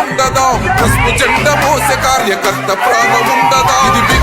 ఉండదా పసుపు జెండ మోసే కార్యకర్త ప్రాణం ఉండదా ఇది